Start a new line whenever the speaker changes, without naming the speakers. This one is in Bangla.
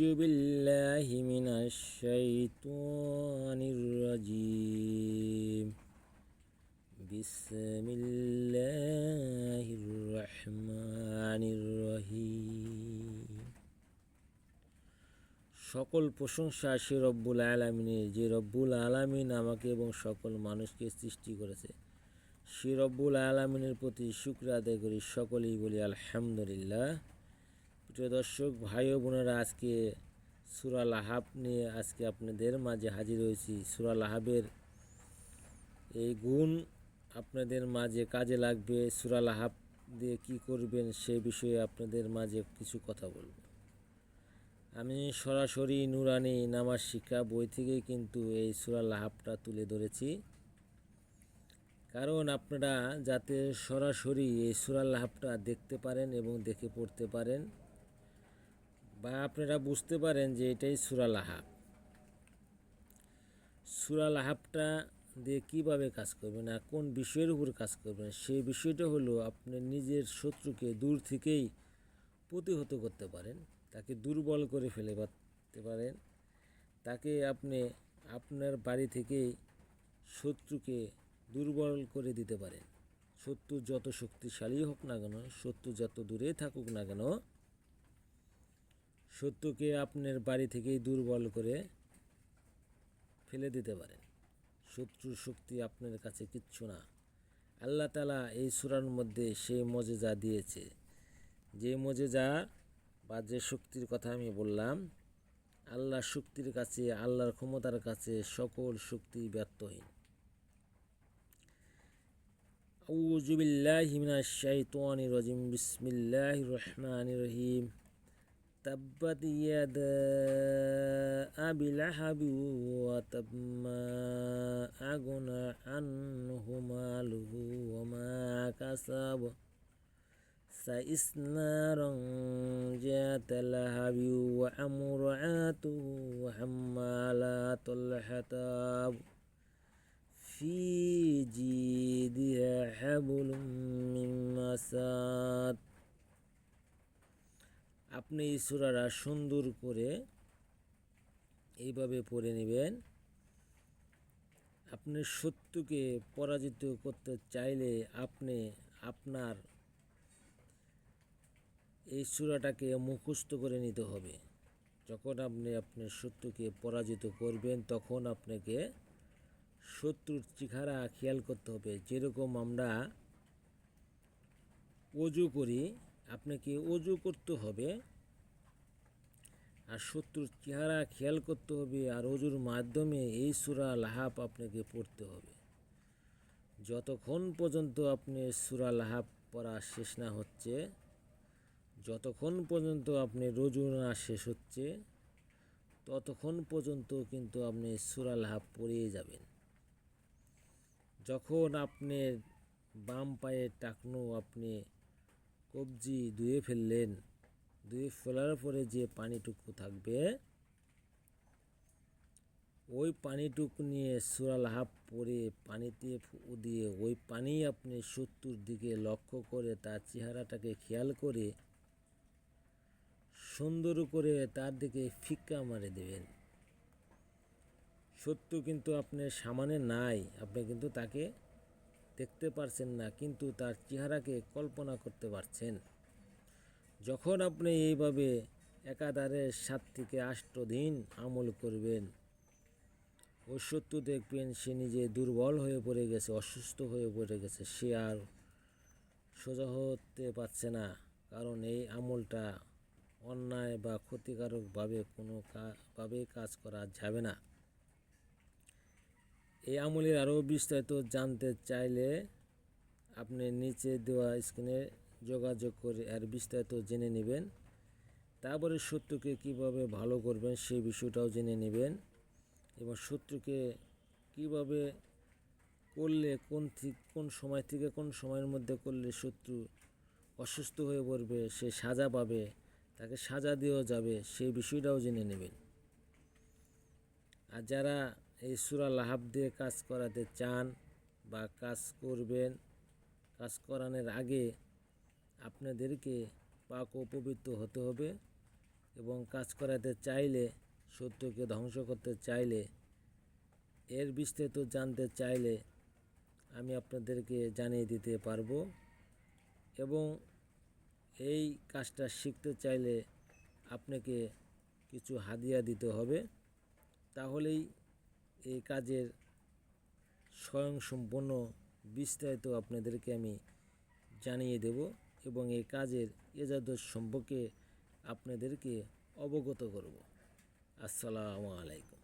أعوذ بالله من الشيطان الرجيم بسم الله الرحمن الرحيم সকল প্রশংসা সে রব্বুল আলামিনের যে রব্বুল আলামিন আমাকে এবং সকল মানুষকে সৃষ্টি করেছে সে রব্বুল আলামিনের প্রতি শুক্র আদায় করি সকলেই বলি আলহামদুলিল্লাহ প্রিয় দর্শক, ভাই ও বোনেরা, আজকে সুরা লাহাব নিয়ে আজকে আপনাদের মাঝে হাজির হয়েছি। সুরা লাহাবের এই গুণ আপনাদের মাঝে কাজে লাগবে। সুরা লাহাব দিয়ে কি করবেন সে বিষয়ে আপনাদের মাঝে কিছু কথা বলব। আমি সরাসরি নুরানি নামাজ শিক্ষা বই থেকেই কিন্তু এই সুরা লাহাবটা তুলে ধরেছি। কারণ আপনারা যাতে সরাসরি এই সুরা লাহাবটা দেখতে পারেন এবং দেখে পড়তে পারেন বা আপনারা বুঝতে পারেন যে এটাই সুরা লাহাব। সুরা লাহাবটা দিয়ে কীভাবে কাজ করবেন আর কোন বিষয়ের উপর কাজ করবেন, সেই বিষয়টা হলো আপনি নিজের শত্রুকে দূর থেকেই প্রতিহত করতে পারেন, তাকে দুর্বল করে ফেলে পারতে পারেন, তাকে আপনি আপনার বাড়ি থেকেই শত্রুকে দুর্বল করে দিতে পারেন। শত্রু যত শক্তিশালী হোক না কেন, শত্রু যত দূরে থাকুক না কেন শত্রুকে আপনার বাড়ি থেকেই দুর্বল করে ফেলে দিতে পারেন। শত্রুর শক্তি আপনার কাছে কিচ্ছু না। আল্লাহ তালা এই সুরার মধ্যে সেই মজেজা দিয়েছে। যে মজেজা বা যে শক্তির কথা আমি বললাম আল্লাহ শক্তির কাছে, আল্লাহর ক্ষমতার কাছে সকল শক্তি ব্যর্থহীন। আউজুবিল্লাহ الشيطان الرجيم রজিম। الله الرحمن রহিম। تبت يدا أبي لهب وتب ما أغنى عنه ماله وما كسب. سيصلى نارا ذات لهب وأمرأته حمالة الحطب. في جيدها حبل من مساد আপনি এই সুরারা সুন্দর করে এইভাবে পড়ে নেবেন। আপনি শত্রুকে পরাজিত করতে চাইলে আপনি আপনার এই সুরাটাকে মুখস্থ করে নিতে হবে। যখন আপনি আপনার শত্রুকে পরাজিত করবেন, তখন আপনাকে শত্রুর চেহারা খেয়াল করতে হবে। যেরকম আমরা অজু করি আপনাকে অজু করতে হবে, আর শত্রুর চেহারা খেয়াল করতে হবে, আর অজুর মাধ্যমে এই সুরা লাহাব আপনাকে পড়তে হবে। যতক্ষণ পর্যন্ত আপনি সুরা লাহাব পড়া শেষ না হচ্ছে, যতক্ষণ পর্যন্ত আপনি রজু না শেষ হচ্ছে, ততক্ষণ পর্যন্ত কিন্তু আপনি সুরা লাহাব পড়িয়ে যাবেন। যখন আপনি বাম পায়ের টাকনো আপনি কবজি ধুয়ে ফেললেন। ধুয়ে ফেলার পরে যে পানিটুকু থাকবে, ওই পানিটুকু নিয়ে সুরাল হাফ পরে পানিতে ফু, দিয়ে ওই পানি আপনি শত্রুর দিকে লক্ষ্য করে তার চেহারাটাকে খেয়াল করে সুন্দর করে তার দিকে ফিক্কা মারে দেবেন। শত্রু কিন্তু আপনার সামনে নাই, আপনি কিন্তু তাকে দেখতে পারছেন না, কিন্তু তার চেহারাকে কল্পনা করতে পারছেন। যখন আপনি এইভাবে একাধারে সাত থেকে আষ্ট দিন আমল করবেন ওই শত্রু দেখবেন সে নিজে দুর্বল হয়ে পড়ে গেছে, অসুস্থ হয়ে পড়ে গেছে, সে আর সোজা হতে পারছে না। কারণ এই আমলটা অন্যায় বা ক্ষতিকারকভাবে কোনো ভাবে কাজ করা যাবে না। এই আমলের আরও বিস্তারিত জানতে চাইলে আপনি নিচে দেওয়া স্ক্রিনে যোগাযোগ করে আর বিস্তারিত জেনে নেবেন। তারপরে শত্রুকে কীভাবে ভালো করবেন সেই বিষয়টাও জেনে নেবেন এবং শত্রুকে কীভাবে করলে কোন কোন সময় থেকে কোন সময়ের মধ্যে করলে শত্রু অসুস্থ হয়ে পড়বে, সে সাজা পাবে, তাকে সাজা দেওয়া যাবে, সেই বিষয়টাও জেনে নেবেন। আর যারা এই সুরা লাহাব দিয়ে কাজ করাতে চান বা কাজ করবেন, কাজ করানোর আগে আপনাদেরকে পাক ও পবিত্র হতে হবে এবং কাজ করাতে চাইলে, সত্যকে ধ্বংস করতে চাইলে, এর বিস্তারিত জানতে চাইলে আমি আপনাদেরকে জানিয়ে দিতে পারব এবং এই কাজটা শিখতে চাইলে আপনাকে কিছু হাদিয়া দিতে হবে। তাহলেই এই কাজের স্বয়ংসম্পূর্ণ বিস্তারিত আপনাদেরকে আমি জানিয়ে দেব এবং এই কাজের এজাদত সম্পর্কে আপনাদেরকে অবগত করব। আসসালামু আলাইকুম।